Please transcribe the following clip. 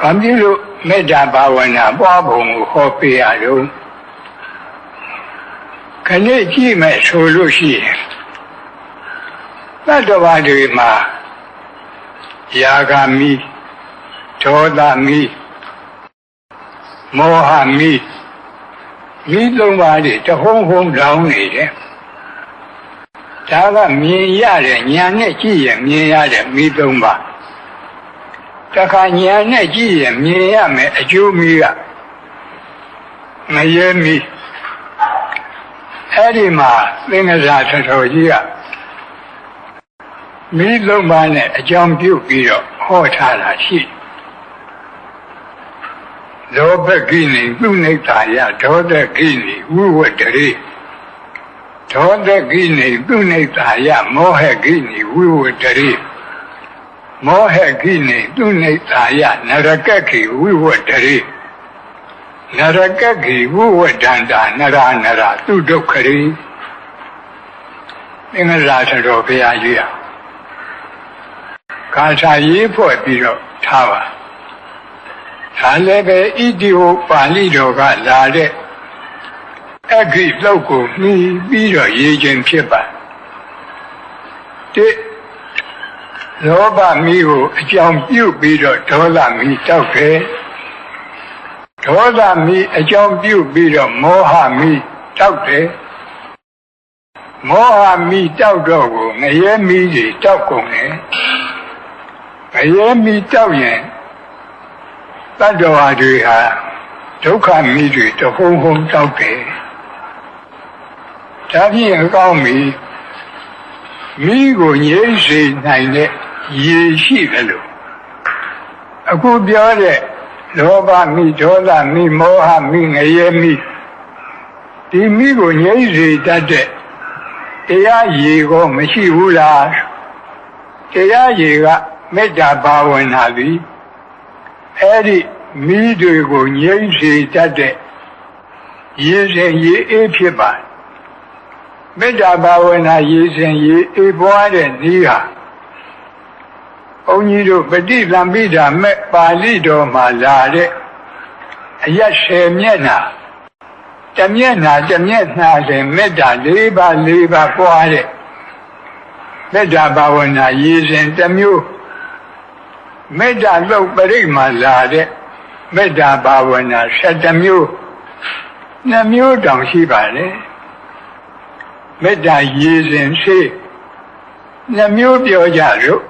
ဘာဖြစ်လို့မေတ္တာဘာဝနာပွားပုံကိုဟောပေးရတော့ခဏကြည့်မယ်ဆိုလို့ရှိရင်သတ္တဝါတွေမှာယာဂမီဒေါသမီမောဟမီမိသုံးပါးတွေတဟုံးဟုံးလောင်းနေတယ်ဒါကမြင်ရတဲ့ညာနဲ့ကြည့်ရင်မြင်ရတဲ့မိသုံးပါး တခါညာနဲ့ကြည့်ရင်မြင်ရမယ်အကျိုးမီးကမရဲမီးအဲ့ဒီမှာသင်္ကစားထတော်ကြီးကမီးလုံးပါးနဲ့အကြောင်းပြုပြီးတော့ဟောထားတာရှိလောဘကိနေသူနိဋ္ဌာယဒေါသကိနေဝိဝတ္တရေဒေါသကိနေသူနိဋ္ဌာယမောဟကိနေဝိဝတ္တရေ မောဟကိနေသူနိဋ္ဌာယနရကခိဝိဝတ္တရေနရကခိဝိဝတ္တန္တာနရနရသူဒုက္ခရေသင်္ဃရာထတော်ဘုရားကြီးอ่ะကာထာရေးဖွဲ့ပြီးတော့ထားပါဒါလည်းပဲဣတိဟပါဠိတော်ကလာတဲ့အဂိလောက်ကိုမှီပြီးတော့ရေးခြင်းဖြစ်ပါတိ လောဘမီးကိုအကြောင်းပြုပြီးတော့ဒေါသမီးတောက်တယ်ဒေါသမီးအကြောင်းပြုပြီးတော့မောဟမီးတောက်တယ်မောဟမီးတောက်တော့ကိုငရဲမီးတွေတောက်ကုန်တယ်ငရဲမီးတောက်ရင်တတ္တဝါတွေဟာဒုက္ခမီးတွေတဟုံဟုံတောက်တယ်ဒါဖြင့်အကောင်းမီမိကိုငြိမ့်စေနိုင်တဲ့ ရေရှိတယ်လို့အခုပြောတဲ့လောဘမိဒေါသမိမောဟမိငရဲမိဒီမိကိုငြိမ့်စေတတ်တဲ့တရားရေကိုမရှိဘူးလားတရားရေကမေတ္တာဘာဝနာသည်အဲ့ဒီမိတွေကိုငြိမ့်စေတတ်တဲ့ရေစဉ်ရေအေးဖြစ်ပါမေတ္တာဘာဝနာရေစဉ်ရေအေးပွားတဲ့ဤဟာ ဘုန်းကြီးတို့ပฏิသံပိဓာမဲ့ပါဠိတော်မှာလာတဲ့အရက်ဆယ်မျက်နှာတမျက်နှာတမျက်နှာစဉ်မေတ္တာ၄ပါး၄ပါးပွားတဲ့မေတ္တာဘာဝနာရည်စဉ်တစ်မျိုးမေတ္တာလုတ်ပရိမှာလာတဲ့မေတ္တာဘာဝနာ7မျိုးနှမျိုးတောင်ရှိပါလေမေတ္တာရည်စဉ်ရှိနှမျိုးပြောကြလို့